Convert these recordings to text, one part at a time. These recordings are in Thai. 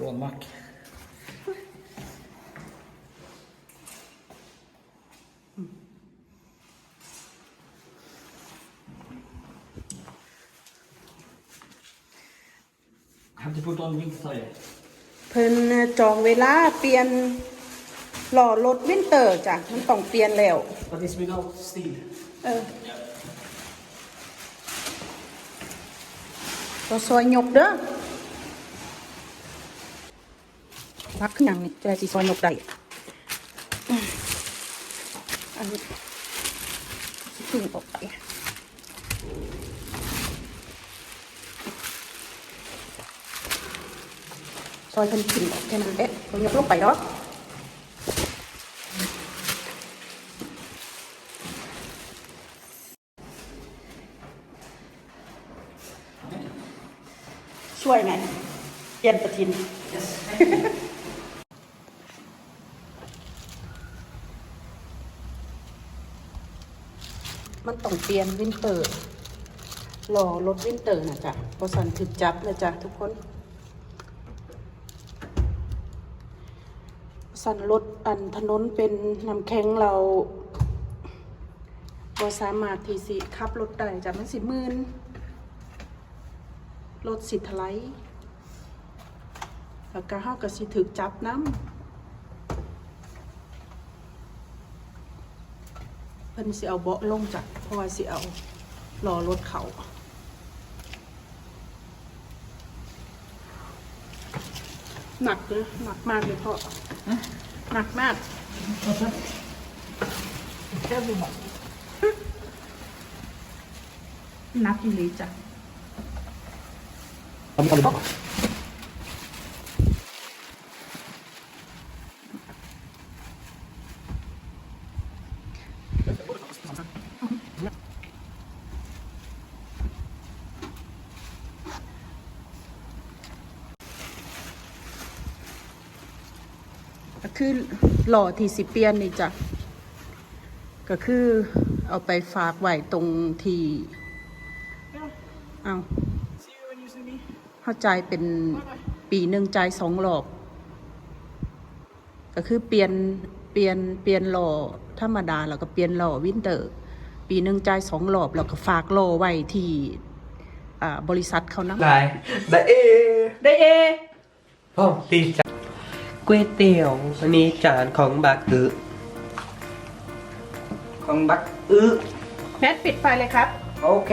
Rånmack. Have to put on winter tire. เพิ่นจองเวลาเปลี่ยนหล่อรถวินเตอร์จ้ะมันต้องเปลี่ยนแล้ว But it's without steel. เออตัวซอยยกเด้อ พักขึ้นยังนี่จะสิซอยยกได้อืมอันนี้สิพึ่งออกไปซอยเพิ่นขึ้นออกแค่นั้นแหละตัวยกลงไปเนาะช่วยไหมเย็นประทินมั ต้องเปลี่ยนวินเตอร์รอรถวินเตอร์นะจ๊ะบสันถึกจับเลยจ้ะทุกคนสันรถอันถนนเป็นน้ำแข็งเราบ่สามารถที่สิขับรถได้จ้ะมันสิมื่นรถสิทไลด์แล้วก็เฮาก็สิถึกจับน้ำ พิ่นสิเอาเบาะลงจ้ะเพราะว่าสิเอารอรถเขาหนักเลยหนักมากเลยพ่อหนักมาก Heavy man. หนักอีหลีจ้ะก็ คือหล่อที่สิเปลียนนี่จ้ะก็คือเอาไปฝากไว้ตรงที่เอา See you when you see me. เข้าใจายเป็นปีหนึ่งจ่ายสองรอบก็คือเปลี่ยนเปลี่ยนเปลี่ยนหล่อธรรมดาแล้วก็เปลี่ยนหล่อวินเตอร์ ปีหนึ่งจ่ายสองรอบแล้วก็ฝากหล่อไว้ที่อ่าบริษัทเขานะได้ได้เอได้เอพ่อดีจ้ะ ก๋วยเตี๋ยวอันนี้จานของบักอึของบักอึแมทปิดไฟเลยครับ โอเค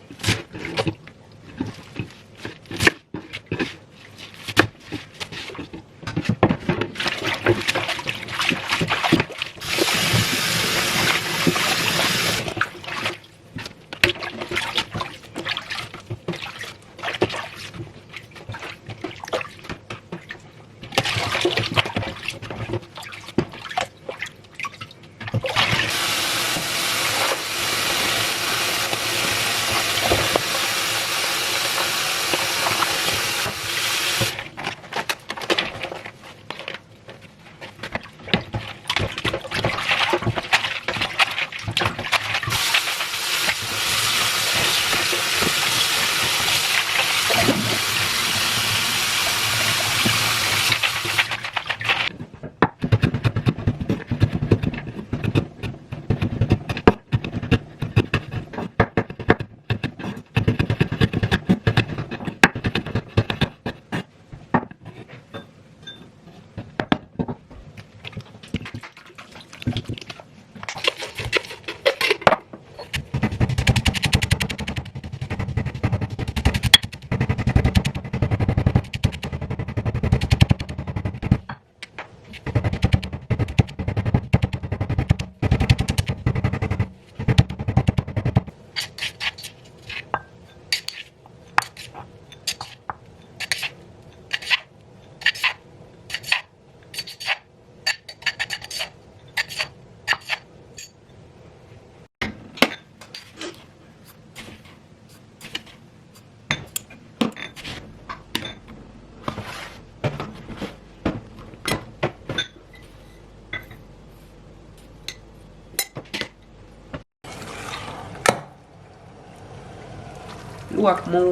ลว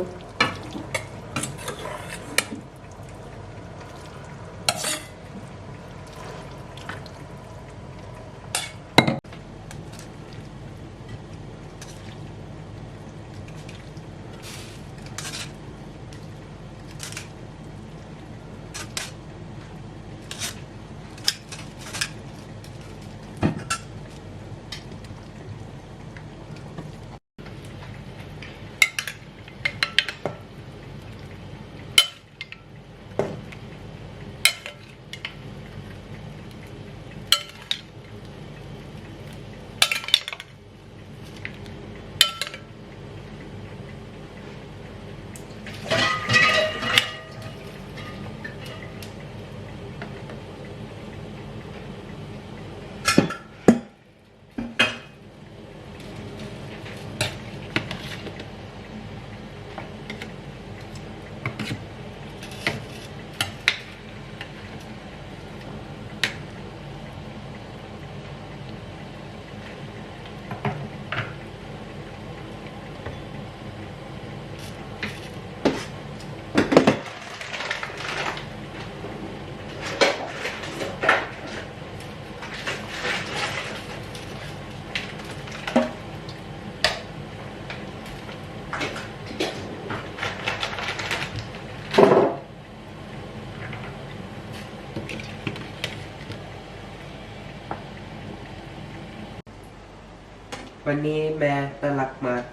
วันนี้แม่น่ารักมาก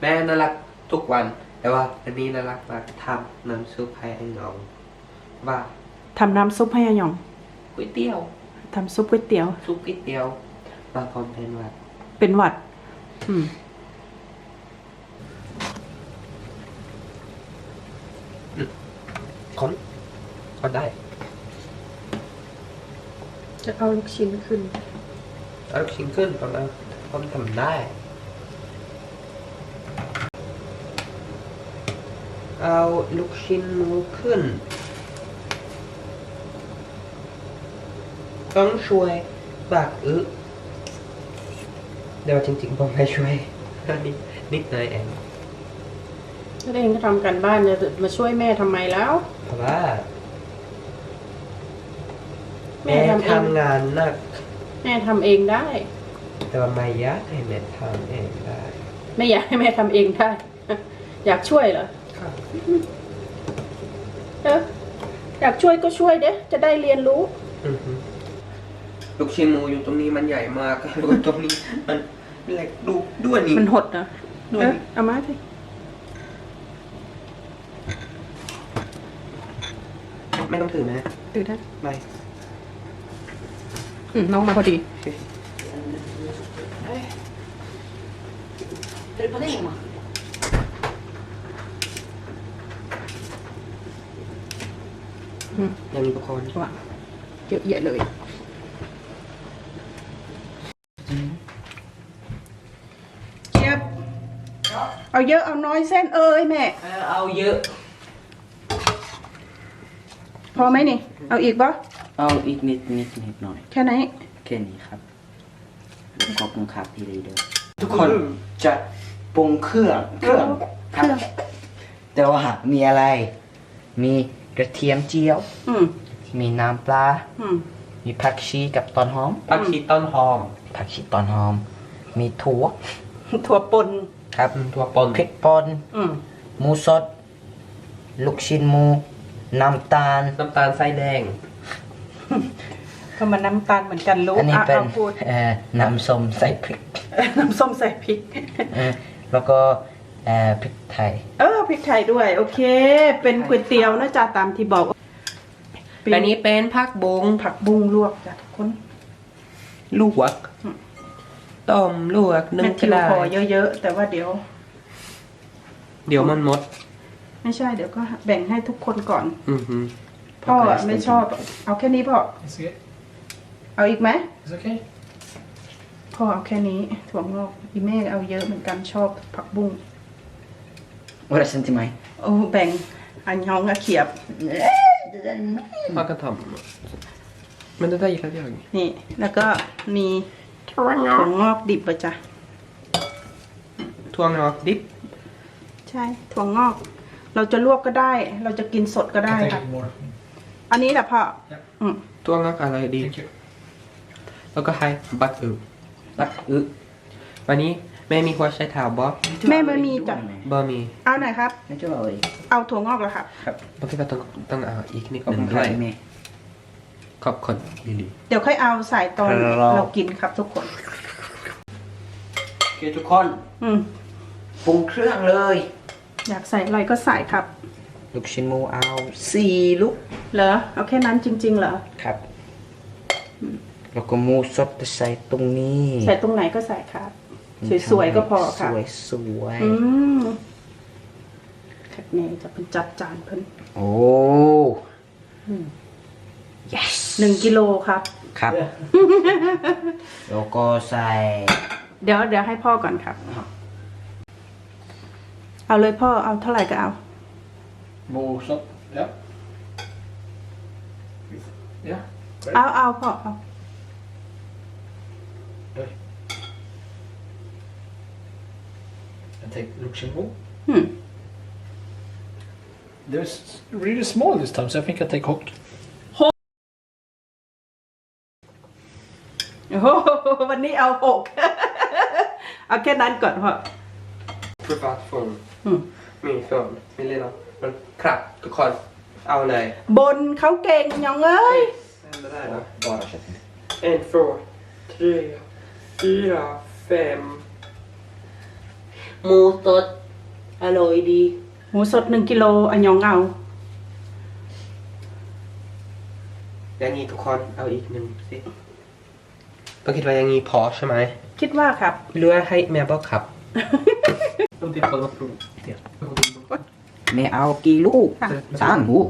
แม่น่ารักทุกวัน แต่ว่าวันนี้น่ารักมากทำน้ำซุปให้ไอ้น้องว่าทำน้ำซุปให้อาหยองก๋วยเตี๋ยวทำซุปก๋วยเตี๋ยว ซุปก๋วยเตี๋ยวมาพร้อมเป็นวัดเป็นหวัด อืม คนก็ได้จะเอาลูกชิ้นขึ้น เอาลูกชิ้นขึ้นตอนนั้น ผมทำได้เอาลูกชิ้นหมูขึ้น ต้องช่วยบากอึเดี๋ยวจริงๆผมไม่ช่วยนิดนิดหน่อยเองก็เองก็ทำกันบ้านจะมาช่วยแม่ทำไมแล้วเพราะว่าแม่แม่ทำเองทำงานหนัก แม่ทำเองได้แต่ว่าไม่อยากให้แม่ทำเองได้ ไม่อยากให้แม่ทำเองได้ อยากช่วยเหรอครับเอออยากช่วยก็ช่วยเด้จะได้เรียนรู้ อือฮึลูกชิ้นหมูอยู่ตรงนี้มันใหญ่มากแล้วก็ตรงนี้มันเล็กดูด้วยนี่ มันหดนะด้วเอยอเอามาสิไม่ต้องถือนะ ดูได้ ไม่ อืมน้องมาพอดี ยังมีทุกคนว่ะเยอะแยะเลยเจี๊ยบเอาเยอะเอาน้อยเส้นเอ้ยแม่ เอาเยอะ พอไหมนี่ เอาอีกปะเอาอีกนิดนิดนิดหน่อย แค่ไหน แค่นี้ครับแล้วก็ปรุงครับพี่เลยเด้อ ทุกคนจะปรุงเครื่องเครื่องเครื่องแต่ว่ามีอะไร มีกระเทียมเจียว อืมมีน้ำปลา อืมมีผักชีกับต้นหอม ผักชีต้นหอม ผักชีต้นหอม มีถั่ว ถั่วปนครับอืมถั่วป่นพริกป่นอืมหมูสด ลูกชิ้นหมู น้ำตาล น้ำตาลทรายแดง ก็มาน้ำตาลเหมือนกันลูกอันนี้อะเป็นเอาพูดเอ่อน้ำส้มใส่พริก น้ำส้มใส่พริกเออแล้วก็เอ่อพริกไทย เออพริกไทยด้วย โอเค เป็นก๋วยเตี๋ยวนะจ๊ะตามที่บอกเป็อันนี้เป็นผักบงผักบุ้งลวกจ้ะทุกคนลวกอืมต้มลวกนึ่แมงทก็ธิวได้พอเยอะๆแต่ว่าเดี๋ยว เดี๋ยวมันหมด ไม่ใช่เดี๋ยวก็แบ่งให้ทุกคนก่อน อือฮึพ่ออะไม่ชอบ เอาแค่นี้พ่อ Is it? เอาอีกไหม Is okay? พ่อเอาแค่นี้ถั่วงอกอีแม่เอาเยอะเหมือนกันชอบผักบุ้ง Vad är det sen till mig? โอ้แบ่งอันยองอะเขียบพ่อก็ทำมันจะได้อีกแล้วอย่างนี่ แล้วก็มีถั่วงอกดิบอะจ้ะทั่วงอกดิบใช่ถั่วงอก เราจะลวกก็ได้ เราจะกินสดก็ได้ I take ค่ะ it more. อันนี้แหละพ่ออืมตัวงักอะไรดี Thank you. แล้วก็ให้บัตรอึบัตรอึวันนี้แม่มีหัวใช้เท้าบ๊อบแม่ไม่มีจ้ะบ่มีเอาหน่อยครับ ไม่ช่วยเลยเอาถั่วงอกแล้วครับบางทีก็ต้องต้องเอาอีกนิดขอบหนึ่คุงณคด้รัวบยแม่ขอบคุณลิลี่เดี๋ยวค่อยเอาใส่ตอนครับเรากินครับทุกคนโอเคทุกคนอืมปรุงเครื่องเลย อยากใส่อะไรก็ใส่ครับลูกชิ้นหมูเอาสี่ลูก เหรอ เอาแค่นั้นจริง ๆ เหรอ ครับ แล้วก็หมูสดจะใส่ตรงนี้ ใส่ตรงไหนก็ใส่ครับ สวยๆก็พอค่ะ สวยสวยอืมแคบเนยจะเป็นจัดจานเพิ่นโอ้ yes หนึ่งกิโลครับ ครับ แล้วก็ใส่ เดี๋ยวเดี๋ยวให้พ่อก่อนครับ เอาเลยพ่อเอาเท่าไหร่ก็เอา More salt. Yeah. Yeah. เอาเอาพ่อเอา And take Luxembourg. อืม They're s- really small this time, so I think I take hot. โอ้โหวันนี้เอาหก เอาแค่นั้นก่อนพ่อ privat phone อืมมีโฟนมีเลยเนาะมันครับทุกคนเอาเลยบนเขาเก่งยองเอ้ยไม่ได้นะ en två tre fyra fem หมูสดอร่อยดี หมูสดหนึ่งกิโลอันยองเอาอย่างนี้ทุกคนเอาอีกหนึ่งสิต้องคิดว่าอย่างนี้พอใช่ไหมคิดว่าครับหรือว่าให้แม่บอกครับแม่เอากี่ลูกสามลูก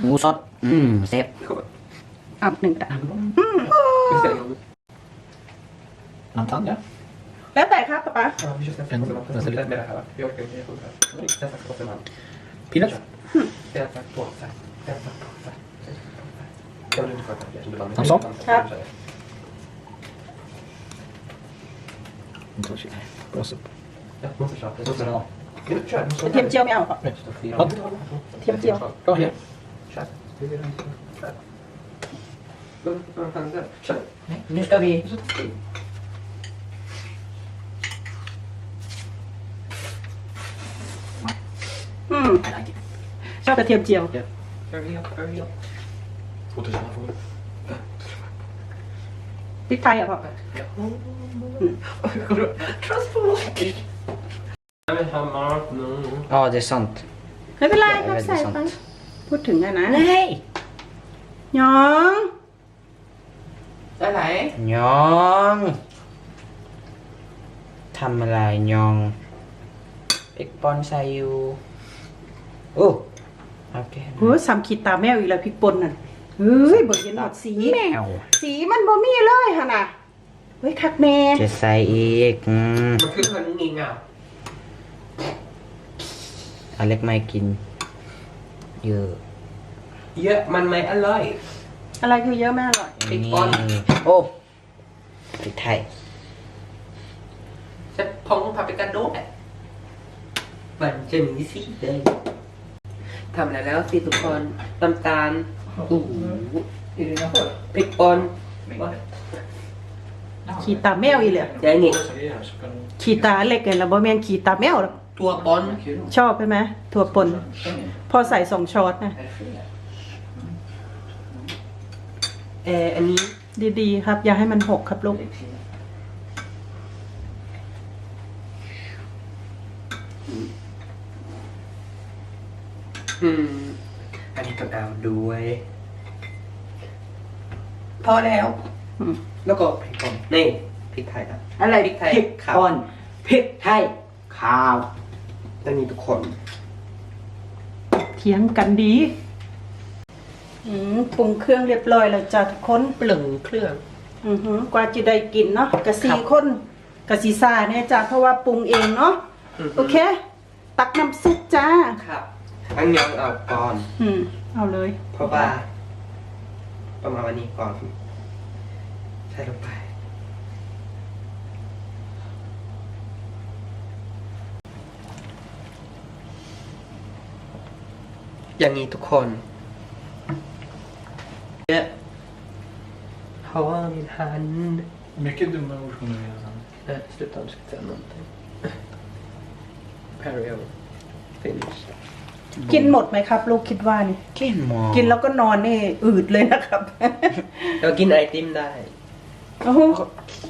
หมูสด อืมเซฟเอาหนึ่งแต่ Antan, ja. แล้วแต่ครับป๊า Peanut. Samson? ครับ Bra supp. กระเทียมเจียวไม่เอาครับ Hot. กระเทียมเจียว Go here. nu ska vi อืมชอบกระเทียมเจียวพริกไทยอะพ่อ Ja, det är sant. ไม่เป็นไรครับเออใส่ไป sant. พูดถึงอะนะ Nej! ยอง อะไรยองทำอะไรยองเอกปอนใส่อยู่โอ้โอเคโอ้ยสามขีดตาแมวอีกแล้วพริกป่นน่ะเฮ้ยเบิกเห็นหมดสีแมวสีมันบ่มีเลยฮะน่ะเฮ้ยคักแน่จะใส่อีกอืมมันคือคนงี่เง่าอเล็กไม่กิน เยอะ เยอะมันไม่อร่อย อะไรคือเยอะแม่อร่อยพริกป่นนี่โอ้พริกไทยจะพงพาไปกระโดดอะมันจะมีสีเลยทำอะไรแล้วสิทุกคนน้ำตาลอู้หู Är det innanför? พริกป่นขีดตาแมวอีเลยอย่างนี้ Så kan ขีดตาเล็กเลยแล้วบ่แม่นขีดตาแมวหรอกตัวป่นชอบใช่ไหมถั่วป่นพอใส่สองช้อนนะ เอออันนี้ดีๆ ครับ อย่าให้มันหกครับลูก อืม อันนี้ต้องเอาด้วย พอแล้ว อืม แล้วก็พริกป่นนี่พริกไทยครับ อะไรพริกไทยพริกขาว ป่นพริกไทยขาวอันนี้ทุกคน เถียงกันดี ปรุงเครื่องเรียบร้อยแล้วจ้ะทุกคน ปลึงเครื่อง อือหือกว่าจะได้กินเนาะกะซีค้นกะซีซาเนี่ยจ้ะเพราะว่าปรุงเองเนาะโอเค ตักน้ำซุปจ้า ครับอันยังเอาก่อน อืมเอาเลยเพราะว่า ประมาณวันนี้ก่อนใส่ลงไป อย่างนี้ทุกคน เนี่ยฮาวา min hand Mycket dumma ord kommer vi sen. Nej, sluta du ska säga någonting Perio Finish กินหมดไหมครับ ลูกคิดว่านี่ กินหมอกินแล้วก็นอนนี่อืดเลยนะครับ Jag กินไอติมได้โอ้โห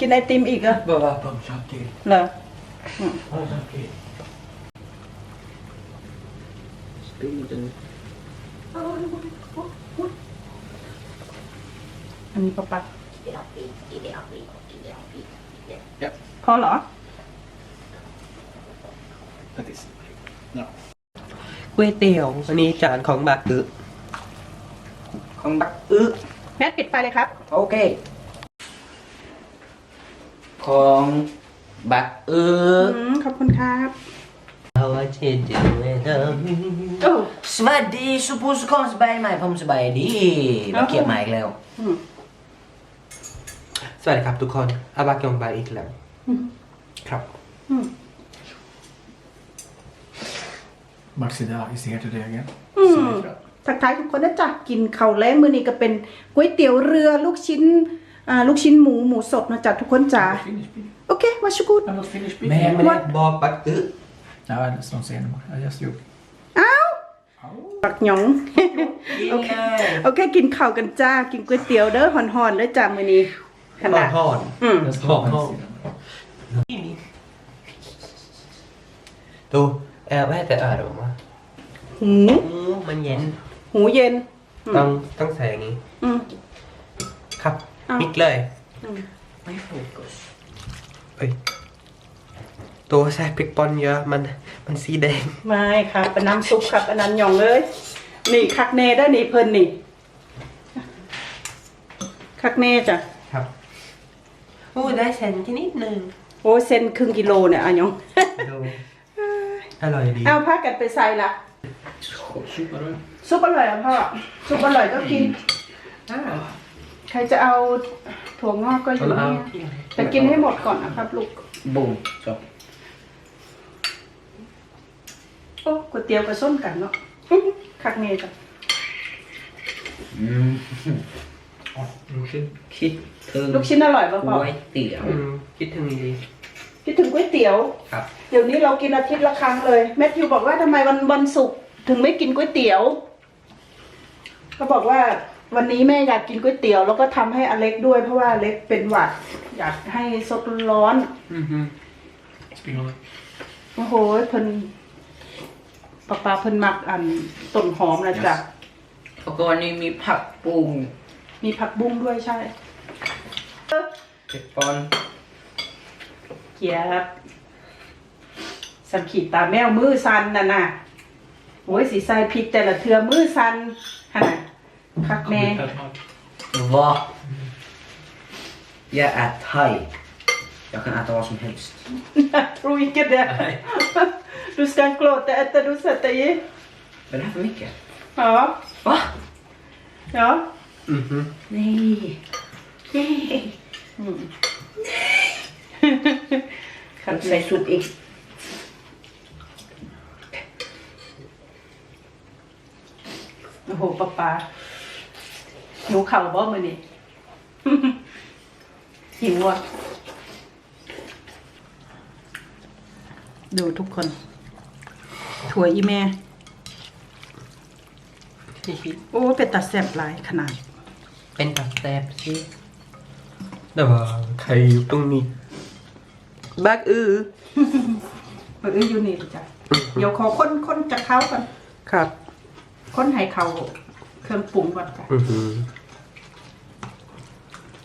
กินไอติมอีกเหรอะ Bara Bumsa till. เหรอ Bumsa till. spillen อัน อันนี้ปะปะ Ja. พอเหรอ That is. No. ก๋วยเตี๋ยวอันนี้จานของบากือของบักอึแมทปิดไฟเลยครับโอเคของบักอึอืมขอบคุณครับ เอาไว้เช็ดเดี๋ยวเวลาโอ้ สวัสดีสุภูสุขสบายไหมผมสบายดีมาเกียบมาอีกแล้ว อืม สวัสดีครับทุกคนอาบากยองบายอีกแล้วอืมครับอืม Maxida is here today again. อืม Så det är bra. ทักทายทุกคนนะจ๊ะกินข้าวแล้งมื้อนี้ก็เป็นก๋วยเตี๋ยวเรือลูกชิ้นอ่าลูกชิ้นหมูหมูสดนะจ๊ะทุกคนจ๋า I'm not finished beef. โอเควาชูกูด I'm not finished beef. แม่ไม่ได้บอกบากือ No, let's not say anymore. I just joke. อ้าวปักหยอง โอเคโอเค กินข้าวกันจ้า กินก๋วยเตี๋ยวเด้อห่อนๆเด้อจ้ามื้อนี้ ขนาดห่อนอืม Let's Hon, go. hon. Då, eh, vad heter öron va? หู Mm, man yen. หูเย็นอืมต้องต้องใส่อย่างนี้ อืม ครับอ้าว มิกเลยอืมไม่โฟกัสเอ้ยตัวใส่พริกป่นเยอะ มัน มันสีแดง ไม่ครับเป็นน้ำซุปครับ อันนั้นหยองเลย นี่คักเน่ได้อนี่เพิ่นนี่ คักเน่จ้ะ ครับ โอ้ได้เซนที่นิดนึงโอ้เส้นครึ่งกิโลเนี่ยอะหยองดูอร่อยดีเอาพากันไปใส่ละ Super du? ซุปอร่อยอะพ่อซุปอร่อยก็กินอ่าใครจะเอาถั่วงอกก็อยู่เอาเนี่ยแต่กินให้หมดก่อนนะครับลูกบูมจบโอ้ก๋วยเตี๋ยวกับส้มกันเนาะคักเน่จ้ะ อืม Rushin. คิดถึงลูกชิ้นอร่อยป่ะพ่อก๋วยเตี๋ยว อืมคิดถึงดีคิดถึงก๋วยเตี๋ยว ครับ เดี๋ยวนี้เรากินอาทิตย์ละครั้งเลย แมทธิวบอกว่าทำไมวันวันศุกร์ถึงไม่กินก๋วยเตี๋ยว ก็บอกว่าวันนี้แม่อยากกินก๋วยเตี๋ยว แล้วก็ทำให้อเล็กด้วยเพราะว่าอเล็กเป็นหวัด อยากให้สดร้อน อือฮึ Spring on it. โอ้โหเพิ่นปลาปลาเพิ่นมักอันต้นหอมนะจ๊ะ แล้วก็วันนี้มีผักปรุง มีผักบุ้งด้วยใช่เผ็ดปอนเกียบสังขีดตาแมวมือสันน่ะน่ะโอ้ยสีใส่พริกแต่ละเทือมือสันฮะน่ะคักแน่ Va? Jag är thai. Jag kan äta vad som helst. Jag tror inte det. Du ska inte gråta efter du sätter i. Är det här för mycket? Ja. Va? Ja. อือฮึ Nej. Nej. Mm. Kan inte säga så i. โอ้โหป้าปาหิวเข่าวบ่มือนี่หิวอะ ดูทุกคน ถั่วอีแม่ โอ้ เป็นตาแซ่บหลายขนาด เป็นตับแซ่บสิแต่ว่าใครอยู่ตรงนี้บักอือเอออยู่นี่จ้ะเดี๋ยวขอค้นค้นจากเขาก่อนครับค้นให้เขาเครื่องปรุงก่อนจ้ะอือฮึ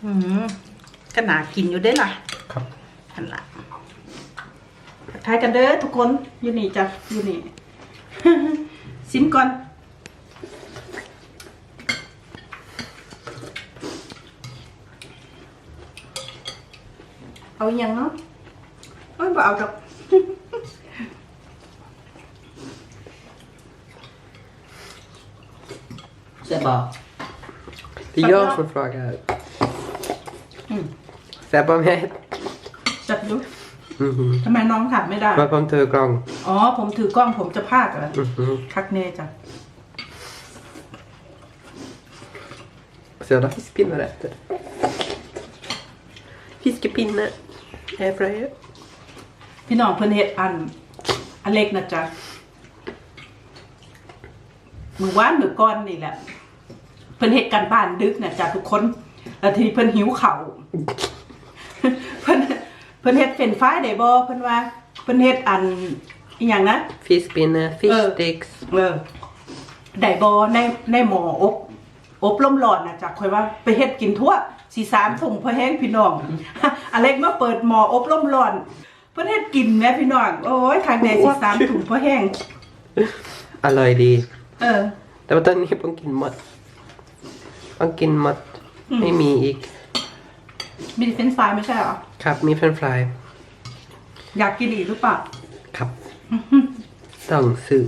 อืมก็น่ากินอยู่ได้อล่ะ ครับหันละทักทายกันเด้อทุกคนอยู่นี่จ้ะอยู่นี่ ซิมก่อน เอาอย่างเนาะไม่บอกเอาดอกเสียบอก Det är jag som frågar. Mm. Sebbe om jag จับดู Mhm. ทำไมน้องถามไม่ได้ Vad kom till gång? อ๋อ ผมถือกล้องผมจะพากเหรอ Mhm. คักแน่จ้ะ Så jag har fiskpinnar efter. Fiskepinne. Airfryer. พี่น้องเพิ่นเฮ็ดอันอันเล็กนะจ๊ะมือว่านมือก้อนนี่แหละ เพิ่นเฮ็ดกันบ้านดึกนะจ๊ะทุกคน แล้วทีนี้เพิ่นหิวข้าวเพิ่นเพิ่นเฮ็ดเป็นไฟรายได้บ่เพิ่นว่า เพิ่นเฮ็ดอันอีหยังนะ Fiskpinne, fish Äh. sticks. เออได้บ่ในในหม้ออบอบลมร้อนนะจ๊ะค่อยว่าไปเฮ็ดกินทั่ว สีสามถุงพอแห้งพี่น้องอเล็กมาเปิดหม้ออบลมร้อนเพิ่นเฮ็ดกินแม่พี่น้องโอ้ยทางใดสีสามถุงพอแห้ง Alloy di. เออ Det var den i pumpkin mat. Pumpkin mat. ไม่มีอีก มีเฟรนช์ฟรายไม่ใช่เหรอ ครับ มีเฟรนช์ฟรายอยากกินอีกหรือเปล่าครับ ต้องซื้อ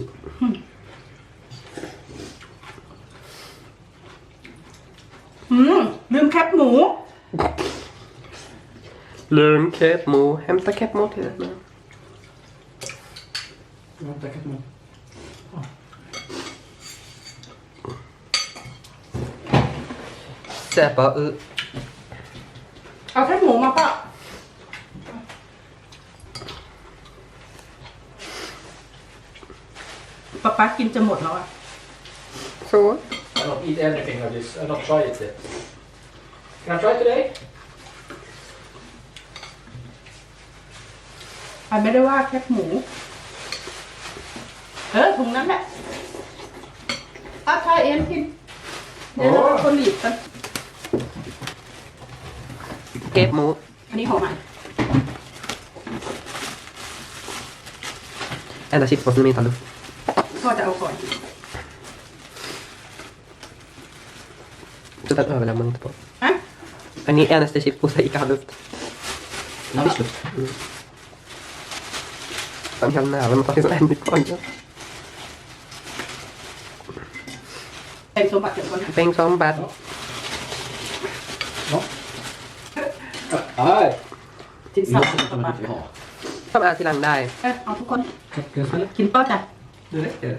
อืมลืมแคปหมู Lön kepmo. Hämta kepmo till det. Vänta, kan du... แซ่บปะเออเอาแคปหมูมาเปล่าป๊าป๊ากินจะหมดแล้วอะ Så. I don't eat anything of this. I don't try it yet. Can I try today? อันไม่ได้ว่าแคปหมู เออถุงนั้นแหละเอาทายเอ็นกินเดี๋ยวเราคนหลีบกันเก็บหมูอันนี้ของใหม่ Enda chipspåsen som inte har luft. พ่อจะเอาก่อน Så den överlämnar man inte på. ฮะอันนี้ enaste chipspåse som inte har luft. Den har visst luft. Den kan näven ta till en i pannan. แบ่งสมบัติเดี๋ยวก่อน Bäng som bad. Ja. Nej. จินสับสมบัติ inte ha. ทำอาทีหลังได้ เออเอาทุกคน Ska jag spela? กินเป้าจ้ะ Det räcker.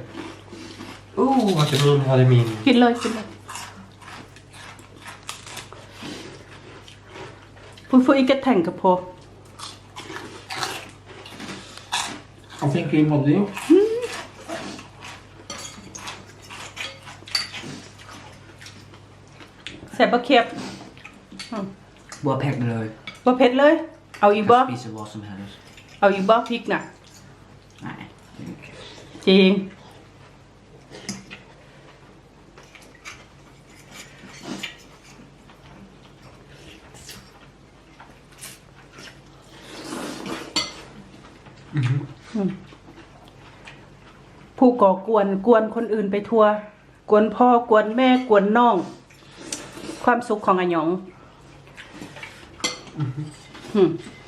Oh, makaron hade min. กินเลยกินเลย ฟูฟูอีกแทงกับพอ I'm thinking of you. ใส่บะเขียบ Bara peck med löv. บะเผ็ดเลยเอาอีกบ่ Jag spiser vad som helst. เอาอีกบ่พริกน่ะ Nej, det är okej. จริง ผู้ก่อกวนกวนคนอื่นไปทัวกวนพ่อกวนแม่กวนน้อง ความสุขของอหยอง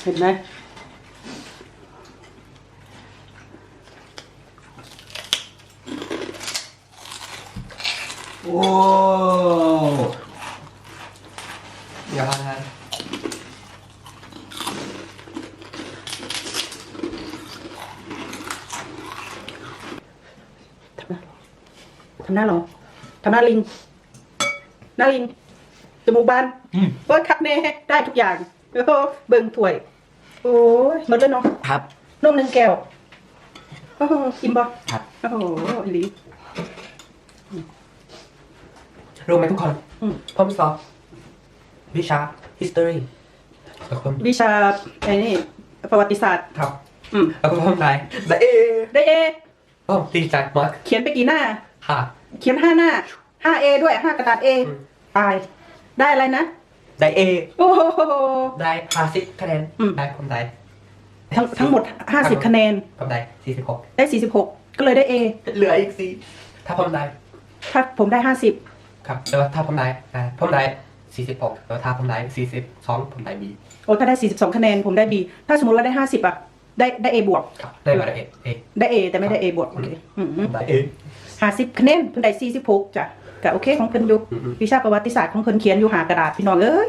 เห็นไหมโอ้ Jag har det här. ทำหน้าเหรอทำหน้าลิง หน้าลิง จมูกบานโอ้ยคักแน่ได้ทุกอย่างโอ้โหเบิ่งถ้วย โอ้ยหมดเลยเนาะครับ นมหนึ่งแก้วโอ้โหกินบ่ครับ โอ้โหอีหลี รู้ไหมทุกคนอืม ผมสอบวิชา history แล้วก็วิชาไอ้นี่ประวัติศาสตร์ ครับอืมแล้วก็ผมได้ได้เอได้เอผมดีใจมากเขียนไปกี่หน้า ค่ะ เขียนห้าหน้าห้าเอด้วยห้ากระดาษเออืม ตาย ได้อะไรนะ ได้เอโอ้โหได้ห้าสิบคะแนนอืมได้ผมได้ทั้งทั้งหมดห้าสิบคะแนน ผมได้สี่สิบหกได้สี่สิบหกก็เลยได้เอเหลืออีกสี่ถ้าผมได้ ถ้าผมได้ห้าสิบครับแล้วถ้าผมได้อ่าผมได้สี่สิบหกแล้วถ้าผมได้สี่สิบสองผมได้บีโอ้ถ้าได้สี่สิบสองคะแนนผมได้บีถ้าสมมติว่าได้ห้าสิบอะ ได้ได้เอบวกได้มาได้เอเอได้เอแต่ไม่ได้เอบวกโอเคยได้เอหาสิบคะแนนเพิ่นได้สี่สิบหกจ้ะก็โอเคของเพิ่นดูวิชาประวัติศาสตร์ของเพิ่นเขียนอยู่หากระดาษพี่น้องเอ้ย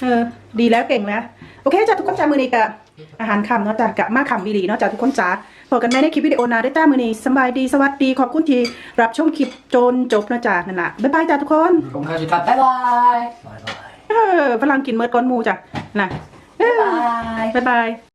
เออดีแล้วเก่งแล้วโอเคจ้ะทุกคนจ้ามือนี้กะอาหารคำเนาะจ้ะกะมาคำวิรีเนาะจ้ะทุกคนจ้าพบกันใหม่ในคลิปวิดีโอนาได้ต้ามือนี้สบายดีสวัสดีขอบคุณที่รับชมคลิปจนจบนะจ้ะนั่นน่ะบ๊ายบายจ้ะทุกคนขอบคุณครับบ๊ายบายเออพลังกินเมือก้อนมูจ้ะน่ะบ๊ายบายบ๊ายบาย